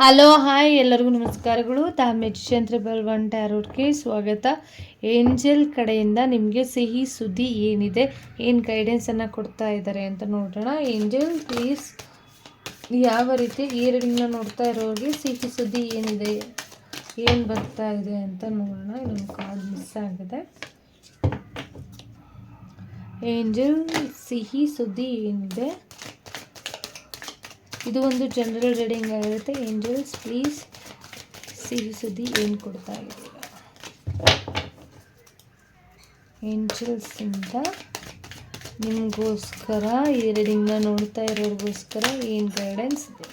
Hello, hi ಎಲ್ಲರಿಗೂ ನಮಸ್ಕಾರಗಳು. ತಾಮೆಚ್ಚಂತ್ರ ಬಲ್ವನ್ ಟ್ಯಾರೋಟ್ಗೆ ಸ್ವಾಗತ. ಏಂಜಲ್ ಕಡೆಯಿಂದ ನಿಮಗೆ ಸಿಹಿ ಸುದ್ದಿ ಏನಿದೆ, ಏನು ಗೈಡೆನ್ಸನ್ನು ಕೊಡ್ತಾ ಇದ್ದಾರೆ ಅಂತ ನೋಡೋಣ ಏಂಜಲ್ ಪ್ಲೀಸ್ ಯಾವ ರೀತಿ ಈ ರೀಡಿಂಗ್ನ ನೋಡ್ತಾ ಇರೋರಿಗೆ ಸಿಹಿ ಸುದ್ದಿ ಏನಿದೆ, ಏನು ಬರ್ತಾ ಇದೆ ಅಂತ ನೋಡೋಣ ಇನ್ನೊಂದು ಕಾಲ್ ಮಿಸ್ ಆಗಿದೆ. ಏಂಜಲ್, ಸಿಹಿ ಸುದ್ದಿ ಏನಿದೆ? ಇದು ಒಂದು ಜನರಲ್ ರೀಡಿಂಗ್ ಆಗಿರುತ್ತೆ. ಏಂಜಲ್ಸ್ ಪ್ಲೀಸ್ ಸಿಹಿ ಸುದ್ದಿ ಏನು ಕೊಡ್ತಾ ಇದ್ದೀರ? ಏಂಜಲ್ಸಿಂದ ನಿಮಗೋಸ್ಕರ ಈ ರೀಡಿಂಗ್ನ ನೋಡ್ತಾ ಇರೋರಿಗೋಸ್ಕರ ಏನು ಗೈಡೆನ್ಸ್ ಇದೆ?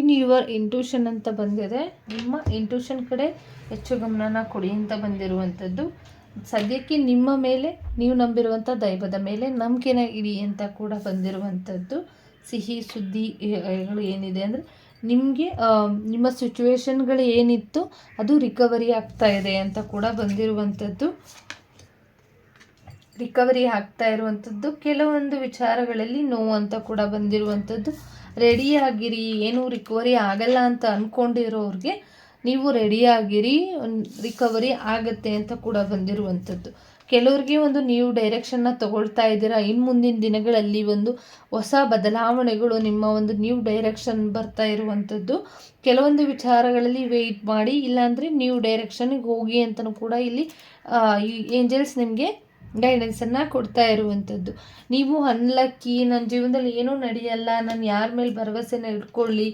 ಇನ್ ಯುವರ್ ಇಂಟ್ಯೂಷನ್ ಅಂತ ಬಂದಿದೆ. ನಿಮ್ಮ ಇಂಟ್ಯೂಷನ್ ಕಡೆ ಹೆಚ್ಚು ಗಮನನ ಕೊಡಿ ಅಂತ ಬಂದಿರುವಂಥದ್ದು. ಸದ್ಯಕ್ಕೆ ನಿಮ್ಮ ಮೇಲೆ ನೀವು ನಂಬಿರುವಂಥ ದೈವದ ಮೇಲೆ ನಂಬಿಕೆನ ಇಡಿ ಅಂತ ಕೂಡ ಬಂದಿರುವಂಥದ್ದು. ಸಿಹಿ ಸುದ್ದಿಗಳು ಏನಿದೆ ಅಂದರೆ ನಿಮಗೆ ನಿಮ್ಮ ಸಿಚುವೇಶನ್ಗಳು ಏನಿತ್ತು ಅದು ರಿಕವರಿ ಆಗ್ತಾ ಇದೆ ಅಂತ ಕೂಡ ಬಂದಿರುವಂಥದ್ದು. ರಿಕವರಿ ಆಗ್ತಾ ಇರುವಂಥದ್ದು. ಕೆಲವೊಂದು ವಿಚಾರಗಳಲ್ಲಿ ನೋವು ಅಂತ ಕೂಡ ಬಂದಿರುವಂಥದ್ದು. ರೆಡಿಯಾಗಿರಿ ಏನು ರಿಕವರಿ ಆಗಲ್ಲ ಅಂತ ಅಂದ್ಕೊಂಡಿರೋರಿಗೆ ನೀವು ರೆಡಿಯಾಗಿರಿ ರಿಕವರಿ ಆಗತ್ತೆ ಅಂತ ಕೂಡ ಬಂದಿರುವಂಥದ್ದು. ಕೆಲವ್ರಿಗೆ ಒಂದು ನೀವು ಡೈರೆಕ್ಷನ್ನ ತಗೊಳ್ತಾ ಇದ್ದೀರಾ ಇನ್ನು ಮುಂದಿನ ದಿನಗಳಲ್ಲಿ ಒಂದು ಹೊಸ ಬದಲಾವಣೆಗಳು ನಿಮ್ಮ ಒಂದು ನ್ಯೂ ಡೈರೆಕ್ಷನ್ ಬರ್ತಾ ಇರುವಂಥದ್ದು. ಕೆಲವೊಂದು ವಿಚಾರಗಳಲ್ಲಿ ವೆಯ್ಟ್ ಮಾಡಿ, ಇಲ್ಲಾಂದರೆ ನ್ಯೂ ಡೈರೆಕ್ಷನ್ಗೆ ಹೋಗಿ ಅಂತಲೂ ಕೂಡ ಇಲ್ಲಿ ಏಂಜಲ್ಸ್ ನಿಮಗೆ ಗೈಡೆನ್ಸನ್ನು ಕೊಡ್ತಾ ಇರುವಂಥದ್ದು ನೀವು ಅನ್ಲಕ್ಕಿ ನನ್ನ ಜೀವನದಲ್ಲಿ ಏನೂ ನಡೆಯಲ್ಲ ನಾನು ಯಾರ ಮೇಲೆ ಭರವಸೆನ ಇಟ್ಕೊಳ್ಳಿ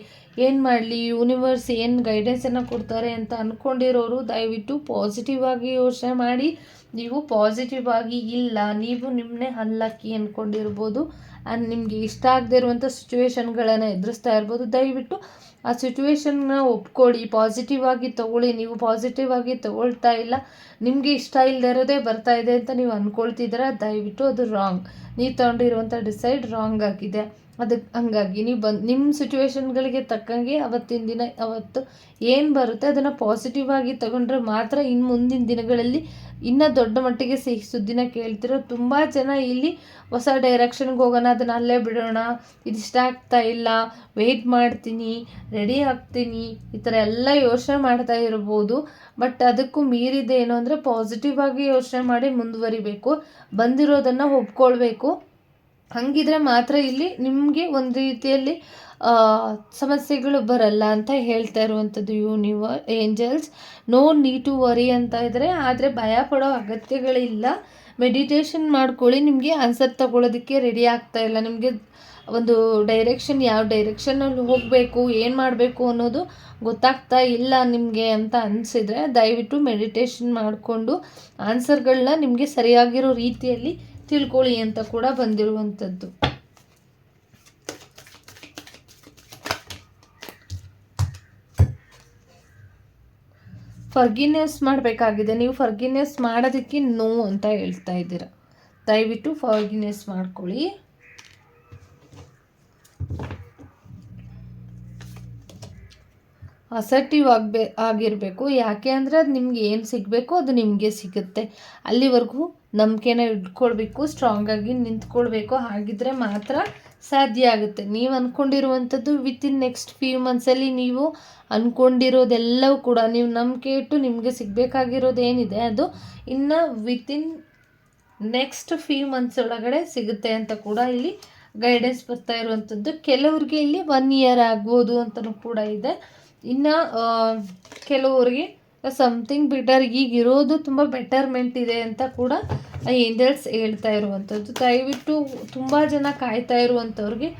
ಏನು ಮಾಡಲಿ? ಯೂನಿವರ್ಸ್ ಏನು ಗೈಡೆನ್ಸನ್ನು ಕೊಡ್ತಾರೆ ಅಂತ ಅಂದ್ಕೊಂಡಿರೋರು ದಯವಿಟ್ಟು ಪಾಸಿಟಿವ್ ಆಗಿ ಯೋಚನೆ ಮಾಡಿ. ನೀವು ಪಾಸಿಟಿವ್ ಆಗಿ ಇಲ್ಲ, ನೀವು ನಿಮ್ಮನ್ನೇ ಅನ್ಲಕ್ಕಿ ಅಂದ್ಕೊಂಡಿರ್ಬೋದು ಆ್ಯಂಡ್ ನಿಮಗೆ ಇಷ್ಟ ಆಗದೆ ಇರುವಂಥ ಸಿಚುವೇಶನ್ಗಳನ್ನು ಎದುರಿಸ್ತಾ ಇರ್ಬೋದು. ದಯವಿಟ್ಟು ಆ ಸಿಚುವೇಶನ್ನ ಒಪ್ಕೊಳ್ಳಿ. ಪಾಸಿಟಿವ್ ಆಗಿ ತೊಗೊಳ್ಳಿ. ನೀವು ಪಾಸಿಟಿವ್ ಆಗಿ ತೊಗೊಳ್ತಾ ಇಲ್ಲ. ನಿಮಗೆ ಇಷ್ಟ ಇಲ್ಲದೆ ಇರೋದೇ ಬರ್ತಾ ಇದೆ ಅಂತ ನೀವು ಅಂದ್ಕೊಳ್ತಿದ್ದೀರಾ ದಯವಿಟ್ಟು ಅದು ರಾಂಗ್ ನೀವು ತೊಗೊಂಡಿರುವಂಥ ಡಿಸೈಡ್ ರಾಂಗ್ ಆಗಿದೆ. ಅದಕ್ಕೆ ಹಂಗಾಗಿ ನೀವು ಬಂದು ನಿಮ್ಮ ಸಿಚುವೇಶನ್ಗಳಿಗೆ ತಕ್ಕಂಗೆ ಅವತ್ತಿನ ದಿನ, ಅವತ್ತು ಏನು ಬರುತ್ತೆ ಅದನ್ನು ಪಾಸಿಟಿವ್ ಆಗಿ ತಗೊಂಡ್ರೆ ಮಾತ್ರ ಇನ್ನು ಮುಂದಿನ ದಿನಗಳಲ್ಲಿ ಇನ್ನೂ ದೊಡ್ಡ ಮಟ್ಟಿಗೆ ಸಿಹಿ ಸುದ್ದಿನ ಕೇಳ್ತಿರೋ ತುಂಬ ಜನ ಇಲ್ಲಿ ಹೊಸ ಡೈರೆಕ್ಷನ್ಗೆ ಹೋಗೋಣ, ಅದನ್ನು ಅಲ್ಲೇ ಬಿಡೋಣ, ಇದಿಷ್ಟ ಆಗ್ತಾ ಇಲ್ಲ ವೆಯ್ಟ್ ಮಾಡ್ತೀನಿ ರೆಡಿ ಆಗ್ತೀನಿ, ಈ ಥರ ಎಲ್ಲ ಯೋಚನೆ ಮಾಡ್ತಾ ಇರ್ಬೋದು. ಬಟ್ ಅದಕ್ಕೂ ಮೀರಿದೆ ಏನು ಅಂದರೆ ಪಾಸಿಟಿವ್ ಆಗಿ ಯೋಚನೆ ಮಾಡಿ ಮುಂದುವರಿಬೇಕು, ಬಂದಿರೋದನ್ನು ಒಪ್ಕೊಳ್ಬೇಕು. ಹಂಗಿದ್ರೆ ಮಾತ್ರ ಇಲ್ಲಿ ನಿಮಗೆ ಒಂದು ರೀತಿಯಲ್ಲಿ ಸಮಸ್ಯೆಗಳು ಬರಲ್ಲ ಅಂತ ಹೇಳ್ತಾ ಇರುವಂಥದ್ದು ಯೂನಿವ, angels. No need to worry ಅಂತ ಇದ್ದರೆ ಆದರೆ ಭಯ ಪಡೋ ಅಗತ್ಯಗಳಿಲ್ಲ. ಮೆಡಿಟೇಷನ್ ಮಾಡ್ಕೊಳ್ಳಿ, ನಿಮಗೆ ಆನ್ಸರ್ ತಗೊಳ್ಳೋದಕ್ಕೆ ರೆಡಿ ಆಗ್ತಾ ಇಲ್ಲ. ನಿಮಗೆ ಒಂದು ಡೈರೆಕ್ಷನ್ ಯಾವ ಡೈರೆಕ್ಷನಲ್ಲಿ ಹೋಗಬೇಕು, ಏನು ಮಾಡಬೇಕು ಅನ್ನೋದು ಗೊತ್ತಾಗ್ತಾ ಇಲ್ಲ ನಿಮಗೆ ಅಂತ ಅನಿಸಿದರೆ ದಯವಿಟ್ಟು ಮೆಡಿಟೇಷನ್ ಮಾಡಿಕೊಂಡು ಆನ್ಸರ್ಗಳನ್ನ ನಿಮಗೆ ಸರಿಯಾಗಿರೋ ರೀತಿಯಲ್ಲಿ ತಿಳ್ಕೊಳ್ಳಿ ಅಂತ ಕೂಡ ಬಂದಿರುವಂಥದ್ದು. ಫರ್ಗಿನೆಸ್ ಮಾಡಬೇಕಾಗಿದೆ. ನೀವು ಫರ್ಗಿನೆಸ್ ಮಾಡೋದಕ್ಕೆ ನೋ ಅಂತ ಹೇಳ್ತಾ ಇದ್ದೀರಾ. ದಯವಿಟ್ಟು ಫರ್ಗಿನೆಸ್ ಮಾಡ್ಕೊಳ್ಳಿ. ಅಸರ್ಟಿವ್ ಆಗಬೇ, ಆಗಿರಬೇಕು. ಯಾಕೆ ಅಂದರೆ ಅದು ನಿಮ್ಗೆ ಏನು ಸಿಗಬೇಕು ಅದು ನಿಮಗೆ ಸಿಗುತ್ತೆ. ಅಲ್ಲಿವರೆಗೂ ನಂಬಿಕೆನ ಇಟ್ಕೊಳ್ಬೇಕು ಸ್ಟ್ರಾಂಗಾಗಿ ನಿಂತ್ಕೊಳ್ಬೇಕು. ಹಾಗಿದ್ರೆ ಮಾತ್ರ ಸಾಧ್ಯ ಆಗುತ್ತೆ. ನೀವು ಅಂದ್ಕೊಂಡಿರುವಂಥದ್ದು ವಿತಿನ್ ನೆಕ್ಸ್ಟ್ ಫ್ಯೂ ಮಂತ್ಸಲ್ಲಿ ನೀವು ಅಂದ್ಕೊಂಡಿರೋದೆಲ್ಲವೂ ಕೂಡ, ನೀವು ನಂಬಿಕೆ ಇಟ್ಟು ನಿಮಗೆ ಸಿಗಬೇಕಾಗಿರೋದು ಏನಿದೆ ಅದು ಇನ್ನು ವಿತಿನ್ ನೆಕ್ಸ್ಟ್ ಫ್ಯೂ ಮಂತ್ಸ್ ಒಳಗಡೆ ಸಿಗುತ್ತೆ ಅಂತ ಕೂಡ ಇಲ್ಲಿ ಗೈಡೆನ್ಸ್ ಬರ್ತಾ ಇರುವಂಥದ್ದು. ಕೆಲವ್ರಿಗೆ ಇಲ್ಲಿ ಒನ್ ಇಯರ್ ಆಗ್ಬೋದು ಅಂತಲೂ ಕೂಡ ಇದೆ. ಇನ್ನು ಕೆಲವರಿಗೆ ಸಮಥಿಂಗ್ ಬೆಟರ್ ಈಗಿರೋದು ತುಂಬ ಬೆಟರ್ಮೆಂಟ್ ಇದೆ ಅಂತ ಕೂಡ ಏಂಜಲ್ಸ್ ಹೇಳ್ತಾ ಇರುವಂಥದ್ದು. ದಯವಿಟ್ಟು ತುಂಬ ಜನ ಕಾಯ್ತಾ ಇರುವಂಥವ್ರಿಗೆ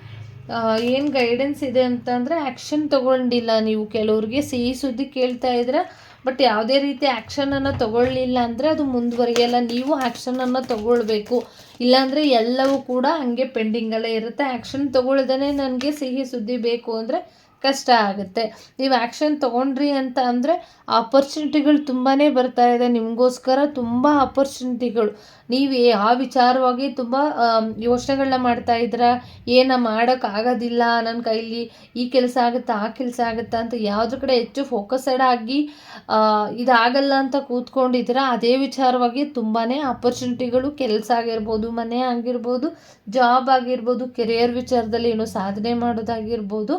ಏನು ಗೈಡೆನ್ಸ್ ಇದೆ ಅಂತಂದರೆ ಆ್ಯಕ್ಷನ್ ತೊಗೊಂಡಿಲ್ಲ ನೀವು. ಕೆಲವ್ರಿಗೆ ಸಿಹಿ ಸುದ್ದಿ ಕೇಳ್ತಾ ಇದ್ರೆ ಬಟ್ ಯಾವುದೇ ರೀತಿ ಆ್ಯಕ್ಷನನ್ನು ತೊಗೊಳ್ಳಿಲ್ಲ ಅಂದರೆ ಅದು ಮುಂದುವರಿಯಲ್ಲ. ನೀವು ಆ್ಯಕ್ಷನನ್ನು ತೊಗೊಳ್ಬೇಕು. ಇಲ್ಲಾಂದರೆ ಎಲ್ಲವೂ ಕೂಡ ಹಂಗೆ ಪೆಂಡಿಂಗಲ್ಲೇ ಇರುತ್ತೆ. ಆ್ಯಕ್ಷನ್ ತೊಗೊಳ್ದೇ ನನಗೆ ಸಿಹಿ ಸುದ್ದಿ ಬೇಕು ಅಂದರೆ ಕಷ್ಟ ಆಗುತ್ತೆ. ನೀವು ಆ್ಯಕ್ಷನ್ ತೊಗೊಂಡ್ರಿ ಅಂತ ಅಂದರೆ ಆಪರ್ಚುನಿಟಿಗಳು ತುಂಬಾ ಬರ್ತಾ ಇದೆ. ನಿಮಗೋಸ್ಕರ ತುಂಬ ಆಪರ್ಚುನಿಟಿಗಳು ನೀವು ಆ ವಿಚಾರವಾಗಿ ತುಂಬ ಯೋಚನೆಗಳನ್ನ ಮಾಡ್ತಾ ಇದ್ದೀರಾ ಏನ ಮಾಡೋಕ್ಕಾಗೋದಿಲ್ಲ ನನ್ನ ಕೈಲಿ ಈ ಕೆಲಸ ಆಗುತ್ತಾ, ಆ ಕೆಲಸ ಆಗುತ್ತಾ ಅಂತ ಯಾವುದ್ರ ಕಡೆ ಹೆಚ್ಚು ಫೋಕಸ್ಡ್ ಆಗಿ ಇದಾಗಲ್ಲ ಅಂತ ಕೂತ್ಕೊಂಡಿದ್ದೀರಾ, ಅದೇ ವಿಚಾರವಾಗಿ ತುಂಬಾ ಆಪರ್ಚುನಿಟಿಗಳು ಕೆಲಸ ಆಗಿರ್ಬೋದು, ಮನೆ ಆಗಿರ್ಬೋದು ಜಾಬ್ ಆಗಿರ್ಬೋದು ಕೆರಿಯರ್ ವಿಚಾರದಲ್ಲಿ ಏನೋ ಸಾಧನೆ ಮಾಡೋದಾಗಿರ್ಬೋದು.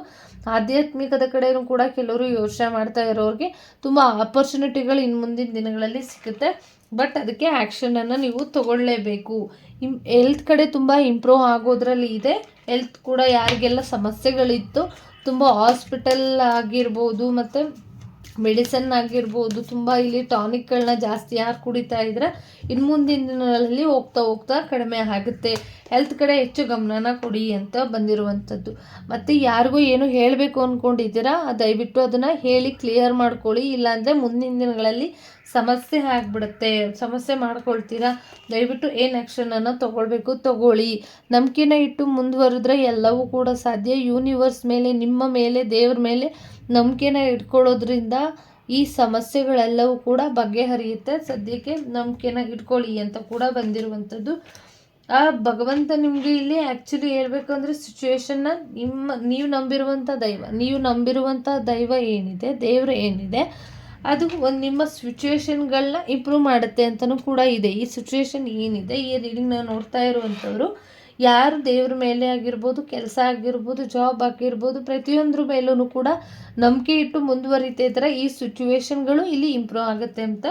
ಆಧ್ಯಾತ್ಮಿಕದ ಕಡೆಯೂ ಕೂಡ ಕೆಲವರು ಯೋಚನೆ ಮಾಡ್ತಾ ಇರೋರಿಗೆ ತುಂಬ ಆಪರ್ಚುನಿಟಿಗಳು ಇನ್ನು ಮುಂದಿನ ದಿನಗಳಲ್ಲಿ ಸಿಗುತ್ತೆ. ಬಟ್ ಅದಕ್ಕೆ ಆ್ಯಕ್ಷನನ್ನು ನೀವು ತಗೊಳ್ಳೇಬೇಕು. ಇಮ್ ಎಲ್ತ್ ಕಡೆ ತುಂಬ ಇಂಪ್ರೂವ್ ಆಗೋದ್ರಲ್ಲಿ ಇದೆ. ಎಲ್ತ್ ಕೂಡ ಯಾರಿಗೆಲ್ಲ ಸಮಸ್ಯೆಗಳಿತ್ತು, ತುಂಬ ಹಾಸ್ಪಿಟಲ್ ಆಗಿರ್ಬೋದು ಮತ್ತು ಮೆಡಿಸನ್ ಆಗಿರ್ಬೋದು, ತುಂಬ ಇಲ್ಲಿ ಟಾನಿಕ್ಗಳನ್ನ ಜಾಸ್ತಿ ಯಾರು ಕುಡಿತಾ ಇದ್ರೆ ಇನ್ನು ಮುಂದಿನ ದಿನಗಳಲ್ಲಿ ಹೋಗ್ತಾ ಹೋಗ್ತಾ ಕಡಿಮೆ ಆಗುತ್ತೆ. ಹೆಲ್ತ್ ಕಡೆ ಹೆಚ್ಚು ಗಮನನ ಕೊಡಿ ಅಂತ ಬಂದಿರುವಂಥದ್ದು. ಮತ್ತು ಯಾರಿಗೂ ಏನು ಹೇಳಬೇಕು ಅಂದ್ಕೊಂಡಿದ್ದೀರಾ ದಯವಿಟ್ಟು ಅದನ್ನು ಹೇಳಿ, ಕ್ಲಿಯರ್ ಮಾಡ್ಕೊಳ್ಳಿ. ಇಲ್ಲಾಂದರೆ ಮುಂದಿನ ದಿನಗಳಲ್ಲಿ ಸಮಸ್ಯೆ ಆಗಿಬಿಡುತ್ತೆ. ಸಮಸ್ಯೆ ಮಾಡ್ಕೊಳ್ತೀರಾ? ದಯವಿಟ್ಟು ಏನು ಆ್ಯಕ್ಷನನ್ನು ತೊಗೊಳ್ಬೇಕು ತಗೊಳ್ಳಿ. ನಂಬಿಕೆನ ಇಟ್ಟು ಮುಂದುವರೆದ್ರೆ ಎಲ್ಲವೂ ಕೂಡ ಸಾಧ್ಯ. ಯೂನಿವರ್ಸ್ ಮೇಲೆ, ನಿಮ್ಮ ಮೇಲೆ, ದೇವ್ರ ಮೇಲೆ ನಂಬಿಕೆನ ಇಟ್ಕೊಳ್ಳೋದ್ರಿಂದ ಈ ಸಮಸ್ಯೆಗಳೆಲ್ಲವೂ ಕೂಡ ಬಗೆಹರಿಯುತ್ತೆ. ಸದ್ಯಕ್ಕೆ ನಂಬಿಕೆನ ಇಟ್ಕೊಳ್ಳಿ ಅಂತ ಕೂಡ ಬಂದಿರುವಂಥದ್ದು. ಆ ಭಗವಂತ ನಿಮಗೆ ಇಲ್ಲಿ ಆ್ಯಕ್ಚುಲಿ ಹೇಳ್ಬೇಕಂದ್ರೆ ಸಿಚುವೇಶನ್ನ ನಿಮ್ಮ, ನೀವು ನಂಬಿರುವಂಥ ದೈವ. ನೀವು ನಂಬಿರುವಂಥ ದೈವ ಏನಿದೆ? ದೇವರು ಏನಿದೆ? ಅದು ಒಂದು ನಿಮ್ಮ ಸಿಚುವೇಶನ್ಗಳನ್ನ ಇಂಪ್ರೂವ್ ಮಾಡುತ್ತೆ ಅಂತಲೂ ಕೂಡ ಇದೆ. ಈ ಸಿಚುವೇಶನ್ ಏನಿದೆ, ಈ ರೀಡಿಂಗ್ನ ನೋಡ್ತಾ ಇರುವಂಥವ್ರು, ಯಾರು ದೇವ್ರ ಮೇಲೆ ಆಗಿರ್ಬೋದು, ಕೆಲಸ ಆಗಿರ್ಬೋದು ಜಾಬ್ ಆಗಿರ್ಬೋದು, ಪ್ರತಿಯೊಂದ್ರ ಮೇಲೂ ಕೂಡ ನಂಬಿಕೆ ಇಟ್ಟು ಮುಂದುವರಿತಾ ಇದ್ರೆ ಈ ಸಿಚುವೇಶನ್ಗಳು ಇಲ್ಲಿ ಇಂಪ್ರೂವ್ ಆಗುತ್ತೆ ಅಂತ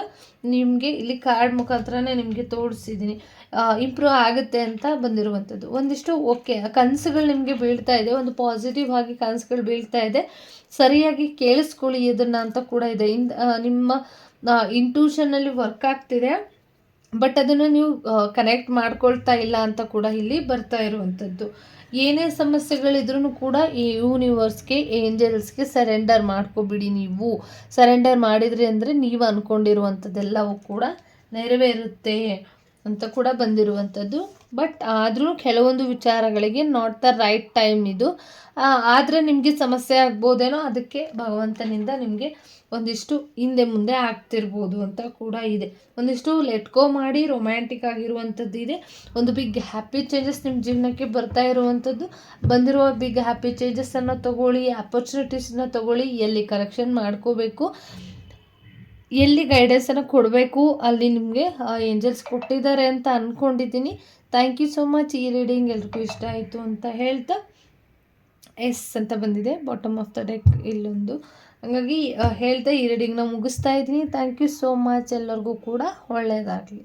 ನಿಮಗೆ ಇಲ್ಲಿ ಕಾರ್ಡ್ ಮುಖಾಂತರನೇ ನಿಮಗೆ ತೋರಿಸಿದ್ದೀನಿ. ಇಂಪ್ರೂವ್ ಆಗುತ್ತೆ ಅಂತ ಬಂದಿರುವಂಥದ್ದು. ಒಂದಿಷ್ಟು ಓಕೆ ಕನಸುಗಳು ನಿಮಗೆ ಬೀಳ್ತಾ ಇದೆ, ಒಂದು ಪಾಸಿಟಿವ್ ಆಗಿ ಕನಸುಗಳು ಬೀಳ್ತಾ ಇದೆ. ಸರಿಯಾಗಿ ಕೇಳಿಸ್ಕೊಳ್ಳಿ ಇದನ್ನು ಅಂತ ಕೂಡ ಇದೆ. ಇನ್ ನಿಮ್ಮ ಇಂಟ್ಯೂಷನಲ್ಲಿ ವರ್ಕ್ ಆಗ್ತಿದೆ ಬಟ್ ಅದನ್ನು ನೀವು ಕನೆಕ್ಟ್ ಮಾಡ್ಕೊಳ್ತಾ ಇಲ್ಲ ಅಂತ ಕೂಡ ಇಲ್ಲಿ ಬರ್ತಾ ಇರುವಂಥದ್ದು. ಏನೇ ಸಮಸ್ಯೆಗಳಿದ್ರೂ ಕೂಡ ಈ ಯೂನಿವರ್ಸ್ಗೆ ಏಂಜಲ್ಸ್ಗೆ ಸರೆಂಡರ್ ಮಾಡ್ಕೊಬಿಡಿ ನೀವು. ಸರೆಂಡರ್ ಮಾಡಿದ್ರಿ ಅಂದರೆ ನೀವು ಅಂದ್ಕೊಂಡಿರುವಂಥದ್ದೆಲ್ಲವೂ ಕೂಡ ನೆರವೇರುತ್ತೆ. ಅಂತ ಕೂಡ ಬಂದಿರುವಂಥದ್ದು. ಬಟ್ ಆದರೂ ಕೆಲವೊಂದು ವಿಚಾರಗಳಿಗೆ ನಾಟ್ ದ ರೈಟ್ ಟೈಮ್ ಇದು. ಆದರೆ ನಿಮಗೆ ಸಮಸ್ಯೆ ಆಗ್ಬೋದೇನೋ ಅದಕ್ಕೆ ಭಗವಂತನಿಂದ ನಿಮಗೆ ಒಂದಿಷ್ಟು ಹಿಂದೆ ಮುಂದೆ ಆಗ್ತಿರ್ಬೋದು ಅಂತ ಕೂಡ ಇದೆ. ಒಂದಿಷ್ಟು ಲೆಟ್ಕೋ ಮಾಡಿ ರೊಮ್ಯಾಂಟಿಕ್ ಆಗಿರುವಂಥದ್ದು ಇದೆ. ಒಂದು ಬಿಗ್ ಹ್ಯಾಪಿ ಚೇಂಜಸ್ ನಿಮ್ಮ ಜೀವನಕ್ಕೆ ಬರ್ತಾ ಇರುವಂಥದ್ದು. ಬಂದಿರುವ ಬಿಗ್ ಹ್ಯಾಪಿ ಚೇಂಜಸ್ಸನ್ನು ತೊಗೊಳ್ಳಿ ಆಪರ್ಚುನಿಟೀಸನ್ನ ತೊಗೊಳ್ಳಿ, ಎಲ್ಲಿ ಕರೆಕ್ಷನ್ ಮಾಡ್ಕೋಬೇಕು. ಎಲ್ಲಿ ಗೈಡೆನ್ಸನ್ನು ಕೊಡಬೇಕು, ಅಲ್ಲಿ ನಿಮಗೆ ಏಂಜಲ್ಸ್ ಕೊಟ್ಟಿದ್ದಾರೆ ಅಂತ ಅಂದ್ಕೊಂಡಿದ್ದೀನಿ ಥ್ಯಾಂಕ್ ಯು ಸೋ ಮಚ್ ಈ ರೀಡಿಂಗ್ ಎಲ್ರಿಗೂ ಇಷ್ಟ ಆಯಿತು ಅಂತ ಹೇಳ್ತಾ, ಎಸ್ ಅಂತ ಬಂದಿದೆ. ಬಾಟಮ್ ಆಫ್ ದ ಡೆಕ್ ಇಲ್ಲೊಂದು. ಹಾಗಾಗಿ ಹೇಳ್ತಾ ಈ ರೀಡಿಂಗ್ನ ಮುಗಿಸ್ತಾ ಇದ್ದೀನಿ. ಥ್ಯಾಂಕ್ ಯು ಸೋ ಮಚ್ ಎಲ್ಲರಿಗೂ ಕೂಡ ಒಳ್ಳೆಯದಾಗಲಿ